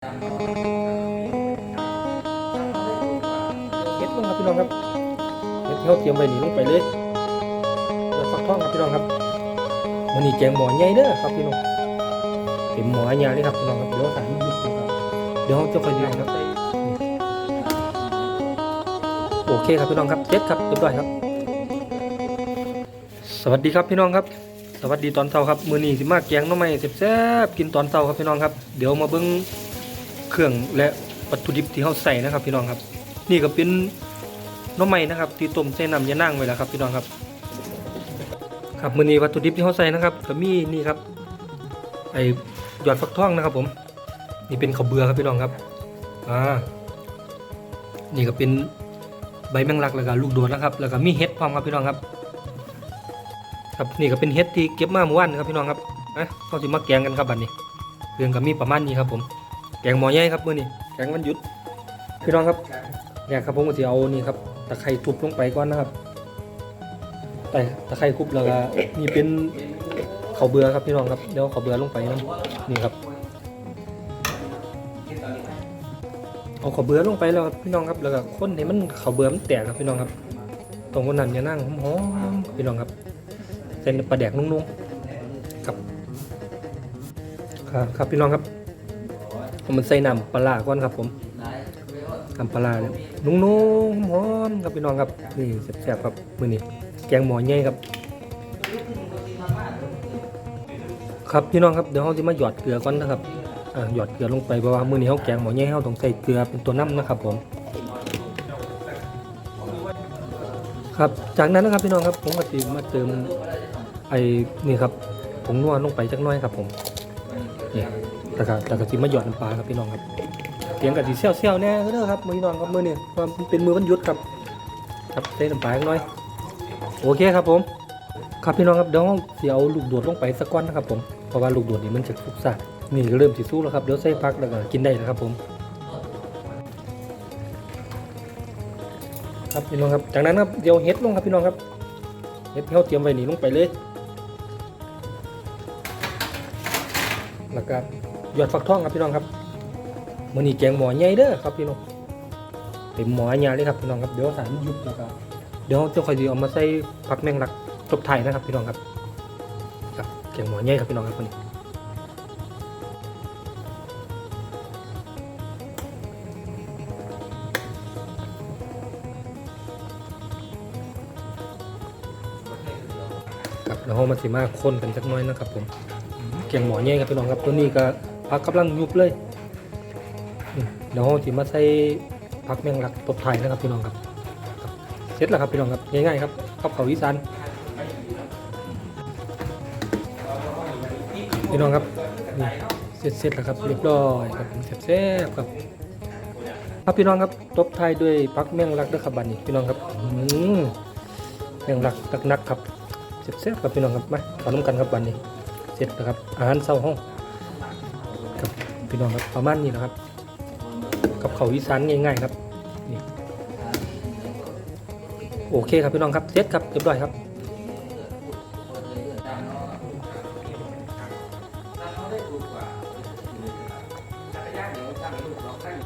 เฮ็ดลงครับพี่น้องครับเฮ็ดที่เขาเตรียมไว้นี่ลงไปเลยเดี๋ยวฟักทองครับพี่น้องครับมันนี่แกงหมอใหญ่เด้อครับพี่น้องเต็มหมอใหญ่เลยครับพี่น้องครับเดี๋ยวสารยุบครับเดี๋ยวเขาจะคอยดูครับโอเคครับพี่น้องครับเจ็ดครับเรียบร้อยครับ สวัสดีครับพี่น้องครับสวัสดีตอนเช้าครับ มือนี้สิมากแกงน้ำไม้แซ่บๆกินตอนเช้าครับพี่น้องครับ เดี๋ยวมาเบิ่ง เครื่องและวัตถุดิบที่เฮาใส่นะครับ พี่น้องครับ นี่ก็เป็นน้ำไม้นะครับที่ต้มใส่น้ำยานั่งไว้แล้วครับ พี่น้องครับ ครับมื้อนี้วัตถุดิบที่เฮาใส่นะครับก็มีนี่ครับไอ้หยอดฟักทองนะครับ ผม นี่เป็นข้าวเบือครับพี่น้องครับอ่านี่ก็เป็นใบแมงลักแล้วก็ลูกโดดนะครับ แล้วก็มีเห็ดพร้อมครับพี่น้องครับ ครับนี่ก็เป็นเห็ดที่เก็บมาเมื่อวานนะครับพี่น้องครับนะเราจะมาแกงกันครับบัดนี้เรื่องก็มีประมาณนี้ครับผม แกงหมอใหญ่ครับมื้อนี้แกงวันหยุดพี่น้องครับเนี่ยครับผมก็จะเอานี่ครับตะไคร้ทุบลงไปก่อนนะครับแต่ตะไคร้ทุบแล้วก็นี่เป็นข้าวเบื่อครับพี่น้องครับเดี๋ยวข้าวเบื่อลงไปนะนี่ครับเอาข้าวเบื่อลงไปแล้วครับพี่น้องครับแล้วก็คนให้มันข้าวเบื่อมันแตกครับพี่น้องครับ ตรงคนนั้นอย่านั่งหอมๆพี่น้องครับเส้นปลาแดกนุ่มๆกับครับครับพี่น้องครับ มมันใส่น้ำปลาร้าก่อนครับผมน้ำปลาเนี่ยนุ่มๆหอมครับพี่น้องครับนี่แซ่บๆครับมือนี้แกงหมอใหญ่ครับ ครับพี่น้องครับเดี๋ยวเราจะมาหยอดเกลือก่อนนะครับหยอดเกลือลงไปเพราะว่ามือนี้เราแกงหมอใหญ่เราต้องใส่เกลือเป็นตัวน้ำนะครับผมครับจากนั้นนะครับพี่น้องครับผมก็จะมาเติมไอ้นี่ครับผงนัวลงไปจักน้อยครับผม นี่แล้วก็แล้วก็สิมาหยอดน้ำปลาครับพี่น้องครับเสียงกับสีเซี่ยวเซี่ยวๆแน่เด้อครับมือพี่น้องครับมือนี่ความเป็นมือวันยุดครับ ครับใส่น้ำปลาหน้อย โอเคครับผม ครับพี่น้องครับเดี๋ยวเดี๋ยวลูกโดดลงไปสักก้อนนะครับผมเพราะว่าลูกโดดนี่มันจะสุกซ่านี่ก็เริ่มสิสู้แล้วครับเดี๋ยวใส่พักแล้วก็กินได้แล้วครับผมครับพี่น้องครับ จากนั้นครับเดี๋ยวเฮ็ดลงครับพี่น้องครับเฮ็ดเที่าเตรียมไว้นี่ลงไปเลย แล้วก็หยอดฟักทองครับพี่น้องครับมื้อนี้แกงหมอใหญ่เด้อครับพี่น้องเต็มหมอใหญ่เลยครับพี่น้องครับเดี๋ยวสารยุบแล้วก็เดี๋ยวจะค่อยสิเอามาใส่ผักแมงลักตบไทยนะครับพี่น้องครับครับแกงหมอใหญ่ครับพี่น้องครับมื้อนี้ครับแล้วเรามาสิมาคนกันสักน่อยนะครับผม แกงหมอใหญ่ครับพี่น้องครับตัวนี้ก็ผักกำลังยุบเลยเดี๋ยวจะมาใส่ผักแมงลักตบไทยนะครับพี่น้องครับเสร็จแล้วครับพี่น้องครับง่ายๆครับข้าวเผาอีสานพี่น้องครับนี่เสร็จเสร็จแล้วครับเรียบร้อยครับแซ่บๆครับครับพี่น้องครับตบไทยด้วยผักแมงลักด้วยครับบัดนี้พี่น้องครับอืมแมงลักนักๆครับแซ่บๆครับพี่น้องครับมาขอน้ำกันครับบัดนี้ ร็จนะครับ อาหารเช้าห้องครับพี่น้องครับประมาณนี้นะครับ กับเขาวอีสานง่ายๆครับนี่โอเคครับพี่น้องครับเสร็จครับเรียบร้อยครับ